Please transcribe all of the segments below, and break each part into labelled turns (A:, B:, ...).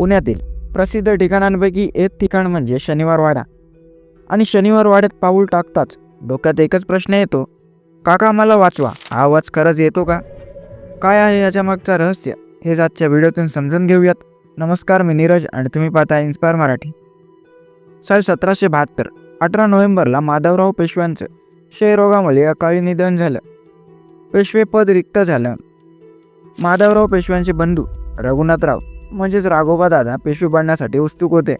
A: पुण्यातील प्रसिद्ध ठिकाणांपैकी एक ठिकाण म्हणजे शनिवारवाडा. आणि शनिवारवाड्यात पाऊल टाकताच डोक्यात एकच प्रश्न येतो काका मला वाचवा. हा आवाज खरंच येतो का? काय आहे याच्या मागचं रहस्य? हे आजच्या व्हिडिओतून समजून घेऊयात. नमस्कार मी नीरज आणि तुम्ही पाहता इन्स्पायर मराठी. साल सतराशे बहात्तर अठरा नोव्हेंबरला माधवराव पेशव्यांचं क्षयरोगामुळे अकाळी निधन झालं. पेशवेपद रिक्त झालं. माधवराव पेशव्यांचे बंधू रघुनाथराव म्हणजेच राघोबा दादा पेशवे बनण्यासाठी उत्सुक होते.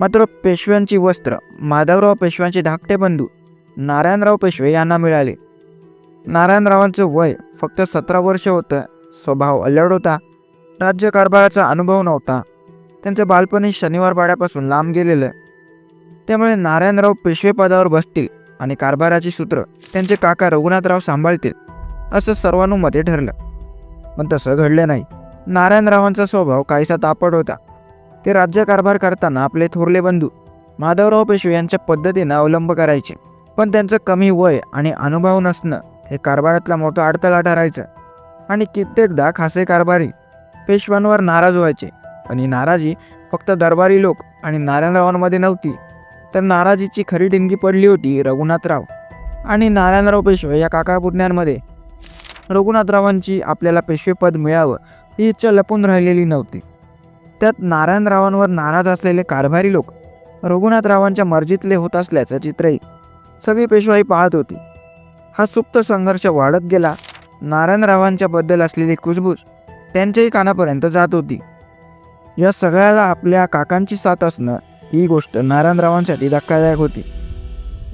A: मात्र पेशव्यांची वस्त्र माधवराव पेशव्यांचे धाकटे बंधू नारायणराव पेशवे यांना मिळाले. नारायणरावांचं वय फक्त सतरा वर्ष होतं स्वभाव अल्लड होता राज्यकारभाराचा अनुभव नव्हता. त्यांचं बालपणी शनिवार पाड्यापासून लांब गेलेलं. त्यामुळे नारायणराव पेशवे पदावर बसतील आणि कारभाराची सूत्र त्यांचे काका रघुनाथराव सांभाळतील असं सर्वानुमते ठरलं. पण तसं घडलं नाही. नारायणरावांचा स्वभाव काहीसा तापड होता. ते राज्यकारभार करताना आपले थोरले बंधू माधवराव पेशवे यांच्या पद्धतीनं अवलंब करायचे. पण त्यांचं कमी वय आणि अनुभव नसणं हे कारभारातला मोठा अडथळा ठरायचं. आणि कित्येकदा खासे कारभारी पेशव्यांवर नाराज व्हायचे. पण ही नाराजी फक्त दरबारी लोक आणि नारायणरावांमध्ये नव्हती तर नाराजीची खरी डिंगी पडली होती रघुनाथराव आणि नारायणराव पेशवे या काका पुतण्यांमध्ये रघुनाथरावांची आपल्याला पेशवेपद मिळावं ही इच्छा लपून राहिलेली नव्हती. त्यात नारायणरावांवर नाराज असलेले कारभारी लोक रघुनाथरावांच्या मर्जीतले होत असल्याचं चित्रही सगळी पेशवाई पाहत होती. हा सुप्त संघर्ष वाढत गेला नारायणरावांच्या बद्दल असलेली कुजबूज त्यांच्याही कानापर्यंत जात होती. या सगळ्याला आपल्या काकांची साथ असणं ही गोष्ट नारायणरावांसाठी धक्कादायक होती.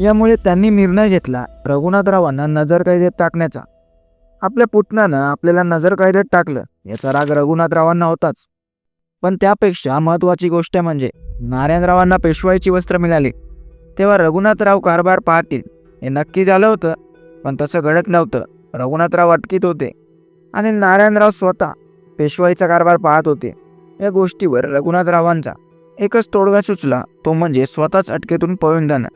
A: यामुळे त्यांनी निर्णय घेतला रघुनाथरावांना नजरकैदेत टाकण्याचा. आपल्या पुतण्यानं आपल्याला नजरकैदेत टाकलं. याचा राग रघुनाथरावांना होताच. पण त्यापेक्षा महत्त्वाची गोष्ट म्हणजे नारायणरावांना पेशवाईची वस्त्र मिळाली. तेव्हा रघुनाथराव कारभार पाहतील. हे नक्की झालं होतं पण तसं घडत नव्हतं. रघुनाथराव अटकीत होते. आणि नारायणराव स्वतः पेशवाईचा कारभार पाहत होते. या गोष्टीवर रघुनाथरावांचा एकच तोडगा सुचला. तो म्हणजे स्वतःच अटकेतून पळून जाणं.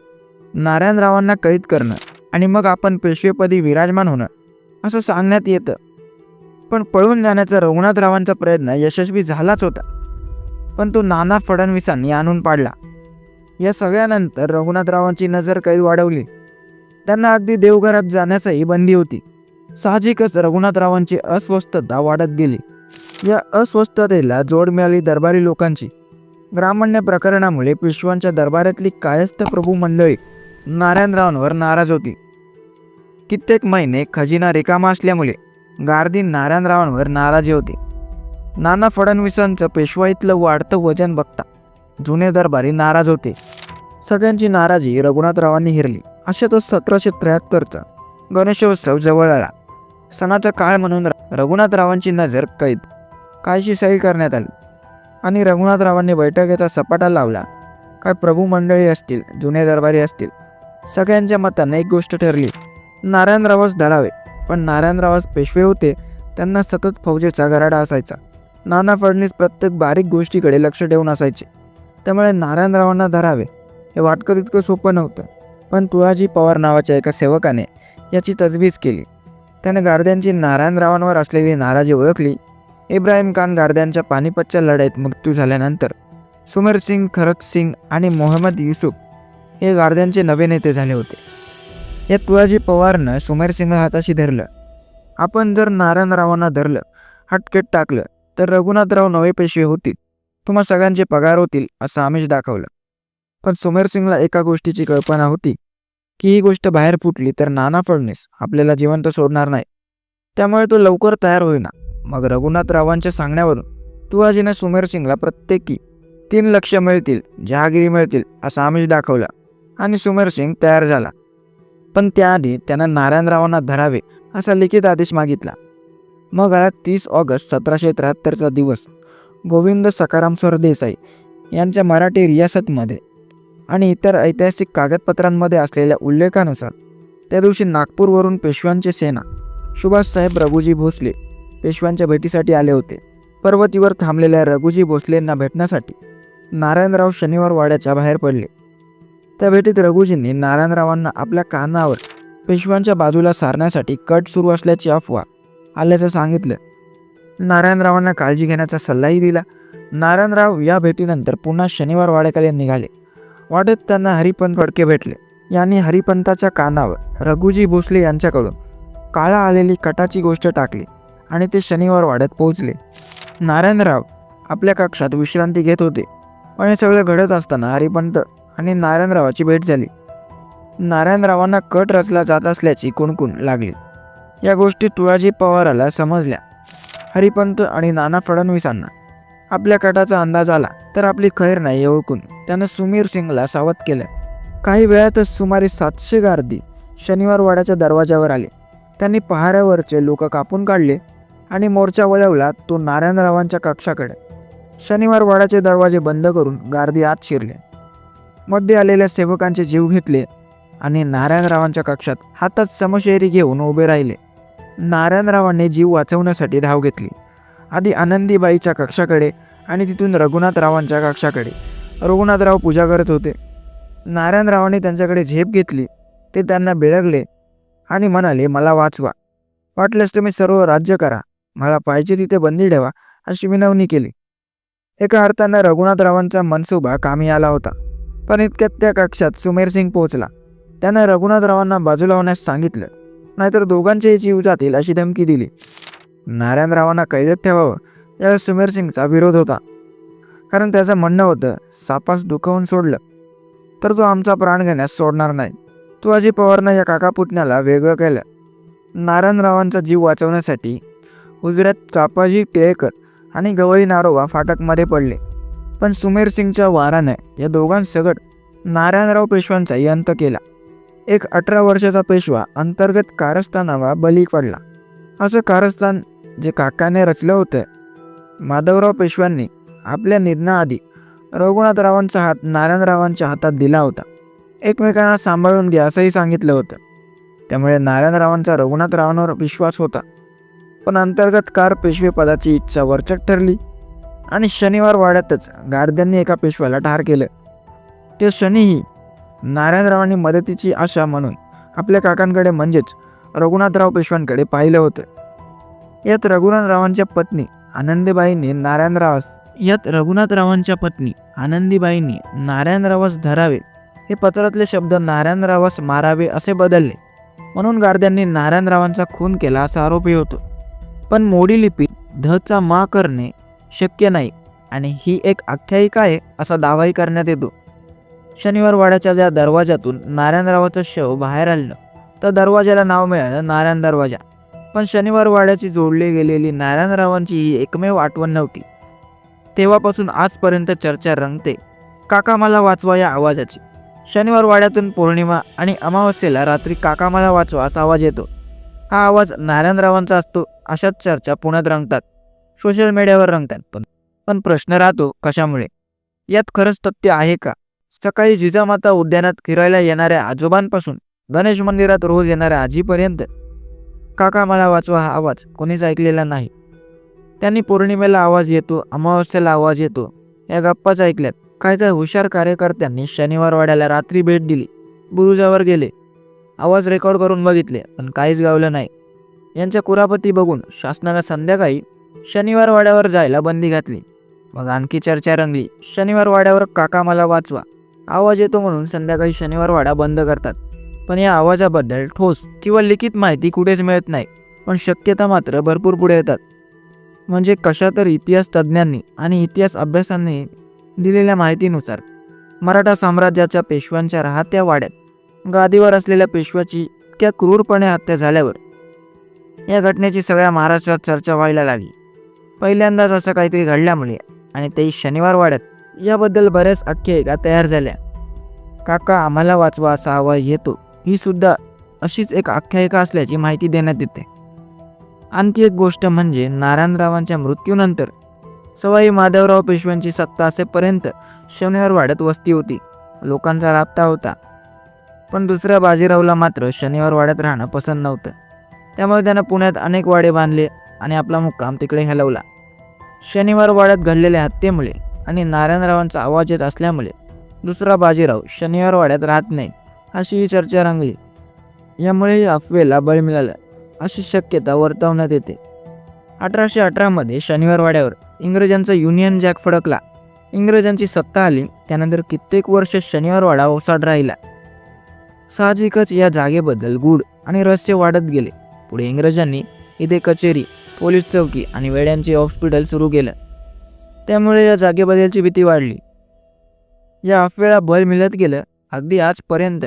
A: नारायणरावांना कैद करणं. आणि मग आपण पेशवेपदी विराजमान होणं. असं सांगण्यात येतं. पण पळून जाण्याचा रघुनाथरावांचा प्रयत्न यशस्वी झालाच होता. पण तो नाना फडणवीसांनी आणून पाडला. या सगळ्यानंतर रघुनाथरावांची नजर कैद वाढवली. त्यांना अगदी देवघरात जाण्यासही बंदी होती. साहजिकच रघुनाथरावांची अस्वस्थता वाढत गेली. या अस्वस्थतेला जोड मिळाली दरबारी लोकांची. ग्रामण्य प्रकरणामुळे पेशवांच्या दरबारातली कायस्थ प्रभू मंडळी नारायणरावांवर नाराज होती. कित्येक महिने खजिना रिकामा असल्यामुळे गार्दी नारायणरावांवर नाराजी होते. नाना फडणवीसांचं पेशवाईतलं वाढतं वजन बघता जुने दरबारी नाराज होते. सगळ्यांची नाराजी रघुनाथरावांनी हिरली. अशातच सतराशे त्र्याहत्तरचा गणेशोत्सव जवळ आला. सणाचा काळ म्हणून रघुनाथरावांची नजर कैद कायशी सही करण्यात आली. आणि रघुनाथरावांनी बैठकीचा सपाटा लावला. काय प्रभू मंडळी असतील जुने दरबारी असतील सगळ्यांच्या मतानं एक गोष्ट ठरली. नारायणरावास धरावे पण नारायणरावास पेशवे होते त्यांना सतत फौजेचा गराडा असायचा. नाना फडणीस प्रत्येक बारीक गोष्टीकडे लक्ष ठेवून असायचे. त्यामुळे नारायणरावांना धरावे हे वाटकं इतकं सोपं नव्हतं. पण तुळाजी पवार नावाच्या एका सेवकाने याची तजवीज केली. त्याने गार्द्यांची नारायणरावांवर असलेली नाराजी ओळखली. इब्राहिम खान गार्द्यांच्या पानिपतच्या लढाईत मृत्यू झाल्यानंतर सुमेर सिंग खरक सिंग आणि मोहम्मद युसुफ हे गार्द्यांचे नवे नेते झाले होते. या तुळाजी पवारनं सुमेरसिंग हाताशी धरलं. आपण जर नारायणरावांना धरलं हटकेट टाकलं तर रघुनाथराव नवे पेशवे होतील. तुम्हा सगळ्यांचे पगार होतील असं आमिष दाखवलं. पण सुमेरसिंगला एका गोष्टीची कल्पना होती की ही गोष्ट बाहेर फुटली तर नाना फडणीस आपल्याला जिवंत सोडणार नाही. त्यामुळे तो लवकर तयार होईना. मग रघुनाथरावांच्या सांगण्यावरून तुळाजीनं सुमेरसिंगला प्रत्येकी तीन लक्ष मिळतील जहागिरी मिळतील असा आमिष दाखवला. आणि सुमेरसिंग तयार झाला. पण त्याआधी त्यांना नारायणरावांना धरावे असा लिखित आदेश मागितला. मग आला तीस ऑगस्ट सतराशे त्र्याहत्तरचा दिवस. गोविंद सकाराम सरदेसाई यांच्या मराठी रियासतमध्ये आणि इतर ऐतिहासिक कागदपत्रांमध्ये असलेल्या उल्लेखानुसार त्या दिवशी नागपूरवरून पेशव्यांचे सेना सुभाषसाहेब रघुजी भोसले पेशव्यांच्या भेटीसाठी आले होते. पर्वतीवर थांबलेल्या रघुजी भोसलेंना भेटण्यासाठी नारायणराव शनिवार वाड्याच्या बाहेर पडले. त्या भेटीत रघुजींनी नारायणरावांना आपल्या कानावर पेशव्यांच्या बाजूला सारण्यासाठी कट सुरू असल्याची अफवा आल्याचं सांगितलं. नारायणरावांना काळजी घेण्याचा सल्लाही दिला. नारायणराव या भेटीनंतर पुन्हा शनिवार वाड्याकडे निघाले. वाटेत त्यांना हरिपंत फडके भेटले. यांनी हरिपंताच्या कानावर रघुजी भोसले यांच्याकडून काळा आलेली कटाची गोष्ट टाकली आणि ते शनिवार वाड्यात पोहोचले. नारायणराव आपल्या कक्षात विश्रांती घेत होते. पण हे सगळं घडत असताना हरिपंत आणि नारायणरावाची भेट झाली. नारायणरावांना कट रचला जात असल्याची कुणकुण लागली. या गोष्टी तुळाजी पवाराला समजल्या. हरिपंत आणि नाना फडणवीसांना. आपल्या कटाचा अंदाज आला तर आपली खैर नाही ओळखून त्यानं सुमीर सिंगला सावध केलं. काही वेळातच सुमारे सातशे गार्दी शनिवार वाड्याच्या दरवाजावर आले. त्यांनी पहाऱ्यावरचे लोक कापून काढले आणि मोर्चा वळवला तो नारायणरावांच्या कक्षाकडे. शनिवार वाड्याचे दरवाजे बंद करून गार्दी आत शिरले. मध्ये आलेल्या सेवकांचे जीव घेतले आणि नारायणरावांच्या कक्षात हातात समशेरी घेऊन उभे राहिले. नारायणरावांनी जीव वाचवण्यासाठी धाव घेतली. आधी आनंदीबाईच्या कक्षाकडे आणि तिथून रघुनाथरावांच्या कक्षाकडे. रघुनाथराव पूजा करत होते. नारायणरावांनी त्यांच्याकडे झेप घेतली. ते त्यांना बिळगले आणि म्हणाले मला वाचवा. वाटल्यास तुम्ही सर्व राज्य करा. मला पाहिजे तिथे बंदी ठेवा अशी विनवणी केली. एका अर्थानं रघुनाथरावांचा मनसुबा कामी आला होता. पण इतक्यात त्या कक्षात सुमेर सिंग पोहोचला. त्यानं रघुनाथरावांना बाजूला होण्यास सांगितलं. नाहीतर दोघांचेही जीव जातील अशी धमकी दिली. नारायणरावांना कैदेत ठेवावं याला सुमेर सिंगचा विरोध होता. कारण त्याचं म्हणणं होतं सापास दुखावून सोडलं. तर तो आमचा प्राण घेण्यास सोडणार नाही. तो अजी पवारनं या काका पुतण्याला वेगळं केलं. नारायणरावांचा जीव वाचवण्यासाठी उजऱ्यात चापाजी टिळेकर आणि गवई नारोबा फाटकमध्ये पडले. पण सुमेर सिंगच्या वारानं या दोघांसगट नारायणराव पेशव्यांचा अंत केला. एक अठरा वर्षाचा पेशवा अंतर्गत कारस्थानावा बली पडला. असं कारस्थान जे काकाने रचलं होतं माधवराव पेशव्यांनी आपल्या निधनाआधी रघुनाथरावांचा हात नारायणरावांच्या हातात दिला होता. एकमेकांना सांभाळून घ्या असंही सांगितलं होतं. त्यामुळे नारायणरावांचा रघुनाथरावांवर विश्वास होता. पण अंतर्गत कार पेशवे पदाची इच्छा वरचक ठरली. आणि शनिवार वाड्यातच गार्द्यांनी एका पेशव्याला ठार केलं. ते शनीही नारायणरावांनी मदतीची आशा म्हणून आपल्या काकांकडे म्हणजेच रघुनाथराव पेशव्यांकडे पाहिलं होतं. यात रघुनाथरावांच्या पत्नी आनंदीबाईंनी नारायणरावास यात रघुनाथरावांच्या पत्नी आनंदीबाईंनी नारायणरावास धरावे हे पत्रातले शब्द नारायणरावास मारावे असे बदलले. म्हणून गार्द्यांनी नारायणरावांचा खून केला असा आरोपही होतो. पण मोडी लिपीत धचा मा करणे शक्य नाही आणि ही एक आख्यायिका आहे असा दावाही करण्यात येतो. शनिवार वाड्याच्या ज्या दरवाजातून नारायणरावाचं शव बाहेर आलं तर दरवाजाला नाव मिळालं नारायण दरवाजा. पण शनिवार वाड्याची जोडली गेलेली नारायणरावांची ही एकमेव आठवण नव्हती. तेव्हापासून आजपर्यंत चर्चा रंगते. काका मला वाचवा या आवाजाची. शनिवार वाड्यातून पौर्णिमा आणि अमावस्येला रात्री काका मला वाचवा असा आवाज येतो. हा आवाज नारायणरावांचा असतो अशाच चर्चा पुण्यात रंगतात. सोशल मीडियावर रंगतात. पण पण प्रश्न राहतो कशामुळे? यात खरंच तथ्य आहे का? सकाळी जिजामाता उद्यानात फिरायला येणाऱ्या आजोबांपासून गणेश मंदिरात रोज येणाऱ्या आजीपर्यंत काका मला वाचवा हा आवाज कोणीच ऐकलेला नाही. त्यांनी पौर्णिमेला आवाज येतो अमावस्येला आवाज येतो या गप्पाच ऐकल्यात. काय काय हुशार कार्यकर्त्यांनी शनिवार वाड्याला रात्री भेट दिली. बुरुजावर गेले. आवाज रेकॉर्ड करून बघितले पण काहीच गावलं नाही. यांच्या कुरापती बघून शासनानं संध्याकाळी शनिवार वाड्यावर जायला बंदी घातली. मग आणखी चर्चा रंगली. शनिवार वाड्यावर काका मला वाचवा. आवाज येतो म्हणून संध्याकाळी शनिवार वाडा बंद करतात. पण या आवाजाबद्दल ठोस किंवा लिखित माहिती कुठेच मिळत नाही. पण शक्यता मात्र भरपूर पुढे येतात. म्हणजे कशा तर इतिहास तज्ज्ञांनी आणि इतिहास अभ्यासांनी दिलेल्या माहितीनुसार मराठा साम्राज्याच्या पेशव्यांच्या राहत्या वाड्यात गादीवर असलेल्या पेशव्याची इतक्या क्रूरपणे हत्या झाल्यावर या घटनेची सगळ्या महाराष्ट्रात चर्चा व्हायला लागली. पहिल्यांदाच असं काहीतरी घडल्यामुळे आणि तेही शनिवार वाड्यात. याबद्दल बऱ्याच आख्यायिका तयार झाल्या. काका आम्हाला वाचवा असा आवाज येतो. ही सुद्धा अशीच एक आख्यायिका असल्याची माहिती देण्यात येते. आणखी एक गोष्ट म्हणजे नारायणरावांच्या मृत्यूनंतर सवाई माधवराव पेशव्यांची सत्ता असेपर्यंत शनिवार वाड्यात वस्ती होती. लोकांचा राबता होता. पण दुसऱ्या बाजीरावला मात्र शनिवार वाड्यात राहणं पसंत नव्हतं. त्यामुळे त्यानं पुण्यात अनेक वाडे बांधले आणि आपला मुक्काम तिकडे हलवला. शनिवार वाड्यात घडलेल्या हत्येमुळे आणि नारायणरावांचा आवाज येत असल्यामुळे दुसरा बाजीराव शनिवार वाड्यात राहत नाही अशी ही चर्चा रंगली. यामुळे या अफवेला बळ मिळालं अशी शक्यता वर्तवण्यात येते. अठराशे अठरामध्ये शनिवार वाड्यावर इंग्रजांचा युनियन जॅक फडकला. इंग्रजांची सत्ता आली त्यानंतर कित्येक वर्ष शनिवारवाडा ओसाड राहिला. साहजिकच या जागेबद्दल गूढ आणि रहस्य वाढत गेले. पुढे इंग्रजांनी इथे कचेरी पोलीस चौकी आणि वेड्यांचे हॉस्पिटल सुरू केलं. त्यामुळे या जागेबद्दलची भीती वाढली. या अफवेला बल मिळत गेलं अगदी आजपर्यंत.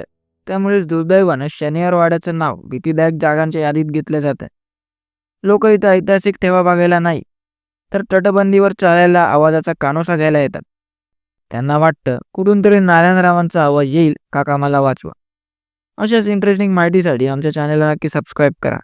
A: त्यामुळेच दुर्दैवानं शनिवारवाड्याचं नाव भीतीदायक जागांच्या यादीत घेतलं जातं. लोक इथं ऐतिहासिक ठेवा बघायला नाही तर तटबंदीवर चालायला आवाजाचा कानोसा घ्यायला येतात. त्यांना वाटतं कुठून तरी नारायणरावांचा आवाज येईल काका मला वाचवा. अशाच इंटरेस्टिंग माहितीसाठी आमच्या चॅनलला नक्की सबस्क्राईब करा.